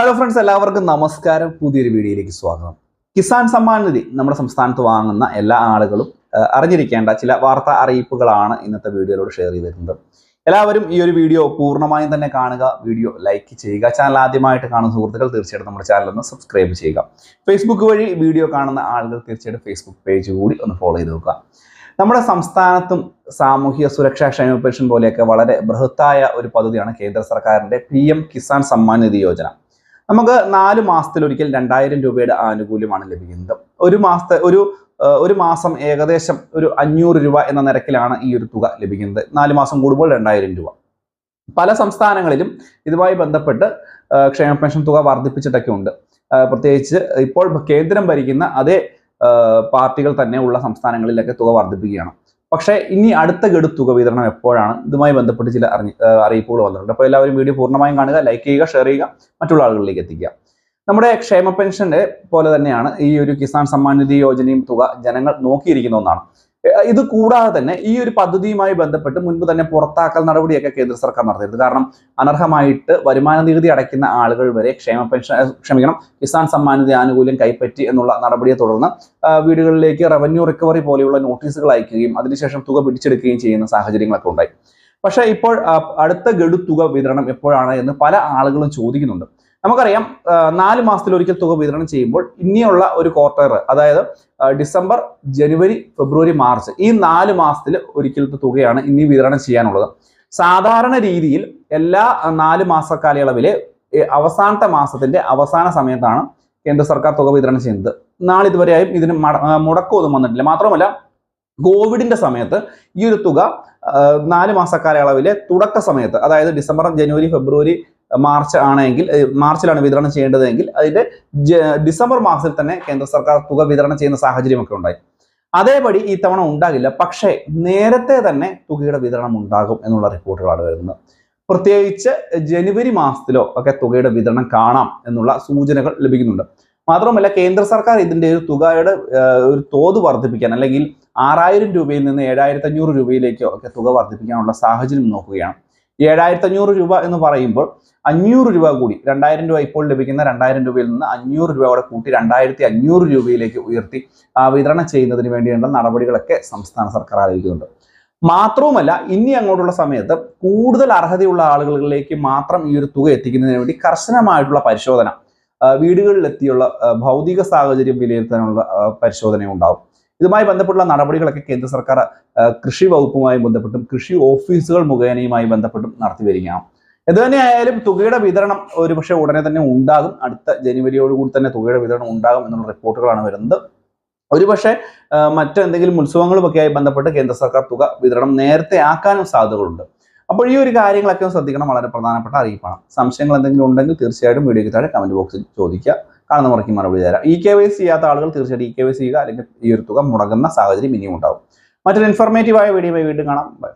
Hello friends എല്ലാവർക്കും നമസ്കാരം. പുതിയൊരു വീഡിയോയിലേക്ക് സ്വാഗതം. കിസാൻ സമ്മാൻ നിധി നമ്മുടെ സംസ്ഥാനത്ത് വാങ്ങുന്ന എല്ലാ ആളുകളും അറിഞ്ഞിരിക്കേണ്ട ചില വാർത്താ അറിയിപ്പുകളാണ് ഇന്നത്തെ വീഡിയോയിലൂടെ ഷെയർ ചെയ്തിരുന്നത് എല്ലാവരും ഈ ഒരു വീഡിയോ പൂർണമായും തന്നെ കാണുക. വീഡിയോ ലൈക്ക് ചെയ്യുക. ചാനൽ ആദ്യമായിട്ട് കാണുന്ന സുഹൃത്തുക്കൾ തീർച്ചയായിട്ടും നമ്മുടെ ചാനൽ ഒന്ന് സബ്സ്ക്രൈബ് ചെയ്യുക. ഫേസ്ബുക്ക് വഴി വീഡിയോ കാണുന്ന ആളുകൾ തീർച്ചയായിട്ടും ഫേസ്ബുക്ക് പേജ് കൂടി ഒന്ന് ഫോളോ ചെയ്ത് നോക്കുക. നമ്മുടെ സംസ്ഥാനത്തും സാമൂഹ്യ സുരക്ഷാ ക്ഷേമ പെൻഷൻ പോലെയൊക്കെ വളരെ ബൃഹത്തായ ഒരു പദ്ധതിയാണ് കേന്ദ്ര സർക്കാരിന്റെ പി കിസാൻ സമ്മാൻ നിധി യോജന നമുക്ക് നാല് മാസത്തിലൊരിക്കൽ രണ്ടായിരം രൂപയുടെ ആനുകൂല്യമാണ് ലഭിക്കുന്നത്. ഒരു മാസത്തെ ഒരു ഒരു മാസം ഏകദേശം ഒരു അഞ്ഞൂറ് രൂപ എന്ന നിരക്കിലാണ് ഈ ഒരു തുക ലഭിക്കുന്നത്. നാല് മാസം കൂടുമ്പോൾ രണ്ടായിരം രൂപ. പല സംസ്ഥാനങ്ങളിലും ഇതുമായി ബന്ധപ്പെട്ട് ക്ഷേമ പെൻഷൻ തുക വർദ്ധിപ്പിച്ചിട്ടൊക്കെ ഉണ്ട്. പ്രത്യേകിച്ച് ഇപ്പോൾ കേന്ദ്രം ഭരിക്കുന്ന അതേ പാർട്ടികൾ തന്നെ ഉള്ള സംസ്ഥാനങ്ങളിലൊക്കെ തുക വർദ്ധിപ്പിക്കുകയാണ്. പക്ഷേ ഇനി അടുത്ത ഗഡു തുക വിതരണം എപ്പോഴാണ്? ഇതുമായി ബന്ധപ്പെട്ട് ചില അറിഞ്ഞ് അറിയിപ്പുകൾ വന്നിട്ടുണ്ട്. അപ്പോൾ എല്ലാവരും വീഡിയോ പൂർണമായും കാണുക ലൈക്ക് ചെയ്യുക ഷെയർ ചെയ്യുക മറ്റുള്ള ആളുകളിലേക്ക് എത്തിക്കുക. നമ്മുടെ ക്ഷേമ പെൻഷന്റെ പോലെ തന്നെയാണ് ഈ ഒരു കിസാൻ സമ്മാൻ നിധി യോജനയും തുക ജനങ്ങൾ നോക്കിയിരിക്കുന്ന ഒന്നാണ്. ഇത് കൂടാതെ തന്നെ ഈ ഒരു പദ്ധതിയുമായി ബന്ധപ്പെട്ട് മുൻപ് തന്നെ പുറത്താക്കൽ നടപടിയൊക്കെ കേന്ദ്ര സർക്കാർ നടത്തിയിരുന്നു. കാരണം അനർഹമായിട്ട് വരുമാന നികുതി അടയ്ക്കുന്ന ആളുകൾ വരെ ക്ഷേമ പെൻഷൻ ക്ഷമിക്കണം കിസാൻ സമ്മാൻ ആനുകൂല്യം കൈപ്പറ്റി എന്നുള്ള നടപടിയെ തുടർന്ന് വീടുകളിലേക്ക് റവന്യൂ റിക്കവറി പോലെയുള്ള നോട്ടീസുകൾ അയക്കുകയും അതിനുശേഷം തുക പിടിച്ചെടുക്കുകയും ചെയ്യുന്ന സാഹചര്യങ്ങളൊക്കെ ഉണ്ടായി. പക്ഷേ ഇപ്പോൾ അടുത്ത ഗഡു തുക വിതരണം എപ്പോഴാണ് എന്ന് പല ആളുകളും ചോദിക്കുന്നുണ്ട്. നമുക്കറിയാം നാല് മാസത്തിൽ ഒരിക്കൽ തുക വിതരണം ചെയ്യുമ്പോൾ ഇനിയുള്ള ഒരു ക്വാർട്ടർ അതായത് ഡിസംബർ ജനുവരി ഫെബ്രുവരി മാർച്ച് ഈ നാല് മാസത്തിൽ ഒരിക്കലത്തെ തുകയാണ് ഇനി വിതരണം ചെയ്യാനുള്ളത്. സാധാരണ രീതിയിൽ എല്ലാ നാല് മാസ കാലയളവിലെ അവസാനത്തെ മാസത്തിന്റെ അവസാന സമയത്താണ് കേന്ദ്ര സർക്കാർ തുക വിതരണം ചെയ്യുന്നത്. നാളിതുവരെയായും ഇതിന് മുടക്കമൊന്നും വന്നിട്ടില്ല. മാത്രമല്ല കോവിഡിന്റെ സമയത്ത് ഈ ഒരു തുക നാല് മാസ തുടക്ക സമയത്ത് അതായത് ഡിസംബർ ജനുവരി ഫെബ്രുവരി മാർച്ച് ആണെങ്കിൽ മാർച്ചിലാണ് വിതരണം ചെയ്യേണ്ടതെങ്കിൽ അതിന്റെ ഡിസംബർ മാസത്തിൽ തന്നെ കേന്ദ്ര സർക്കാർ തുക വിതരണം ചെയ്യുന്ന സാഹചര്യമൊക്കെ ഉണ്ടായി. അതേപടി ഈ തവണ ഉണ്ടാകില്ല പക്ഷേ നേരത്തെ തന്നെ തുകയുടെ വിതരണം ഉണ്ടാകും എന്നുള്ള റിപ്പോർട്ടുകളാണ് വരുന്നത്. പ്രത്യേകിച്ച് ജനുവരി മാസത്തിലോ ഒക്കെ തുകയുടെ വിതരണം കാണാം എന്നുള്ള സൂചനകൾ ലഭിക്കുന്നുണ്ട്. മാത്രമല്ല കേന്ദ്ര സർക്കാർ ഇതിന്റെ ഒരു തുകയുടെ ഒരു തോത് വർദ്ധിപ്പിക്കാൻ അല്ലെങ്കിൽ ആറായിരം രൂപയിൽ നിന്ന് ഏഴായിരത്തി അഞ്ഞൂറ് രൂപയിലേക്കോ ഒക്കെ തുക വർദ്ധിപ്പിക്കാനുള്ള സാഹചര്യം നോക്കുകയാണ്. ഏഴായിരത്തി അഞ്ഞൂറ് രൂപ എന്ന് പറയുമ്പോൾ അഞ്ഞൂറ് രൂപ കൂടി രണ്ടായിരം രൂപ ഇപ്പോൾ ലഭിക്കുന്ന രണ്ടായിരം രൂപയിൽ നിന്ന് അഞ്ഞൂറ് രൂപ കൂടെ കൂട്ടി രണ്ടായിരത്തി അഞ്ഞൂറ് രൂപയിലേക്ക് ഉയർത്തി വിതരണം ചെയ്യുന്നതിന് വേണ്ടിയുള്ള നടപടികളൊക്കെ സംസ്ഥാന സർക്കാർ ആലോചിക്കുന്നുണ്ട്. മാത്രവുമല്ല ഇനി അങ്ങോട്ടുള്ള സമയത്ത് കൂടുതൽ അർഹതയുള്ള ആളുകളിലേക്ക് മാത്രം ഈ ഒരു തുക എത്തിക്കുന്നതിന് വേണ്ടി കർശനമായിട്ടുള്ള പരിശോധന വീടുകളിലെത്തിയുള്ള ഭൗതിക സാഹചര്യം വിലയിരുത്താനുള്ള പരിശോധന ഉണ്ടാവും. ഇതുമായി ബന്ധപ്പെട്ടുള്ള നടപടികളൊക്കെ കേന്ദ്ര സർക്കാർ കൃഷി വകുപ്പുമായി ബന്ധപ്പെട്ടും കൃഷി ഓഫീസുകൾ മുഖേനയുമായി ബന്ധപ്പെട്ടും നടത്തി വരികയാണ്. തന്നെയായാലും തുകയുടെ വിതരണം ഒരുപക്ഷെ ഉടനെ തന്നെ ഉണ്ടാകും. അടുത്ത ജനുവരിയോടുകൂടി തന്നെ തുകയുടെ വിതരണം ഉണ്ടാകും എന്നുള്ള റിപ്പോർട്ടുകളാണ് വരുന്നത്. ഒരുപക്ഷെ മറ്റെന്തെങ്കിലും ഉത്സവങ്ങളുമൊക്കെ ആയി ബന്ധപ്പെട്ട് കേന്ദ്ര സർക്കാർ തുക വിതരണം നേരത്തെ ആക്കാനും സാധ്യതകളുണ്ട്. അപ്പോൾ ഈ ഒരു കാര്യങ്ങളൊക്കെ ശ്രദ്ധിക്കണം. വളരെ പ്രധാനപ്പെട്ട അറിയിപ്പാണ്. സംശയങ്ങൾ എന്തെങ്കിലും ഉണ്ടെങ്കിൽ തീർച്ചയായിട്ടും വീഡിയോയ്ക്ക് താഴെ കമന്റ് ബോക്സിൽ ചോദിക്കുക. കാണുന്ന മുറയ്ക്ക് മറുപടി തരാം. ഇ കെ വൈ സി ചെയ്യാത്ത ആളുകൾ തീർച്ചയായിട്ടും ഇ കെ വൈ സി ചെയ്യുക അല്ലെങ്കിൽ ഈ ഒരു തുക മുടങ്ങുന്ന സാഹചര്യം ഇനിയും ഉണ്ടാവും. മറ്റൊരു ഇൻഫോർമേറ്റീവായ വീഡിയോ വീണ്ടും കാണാം. ബൈ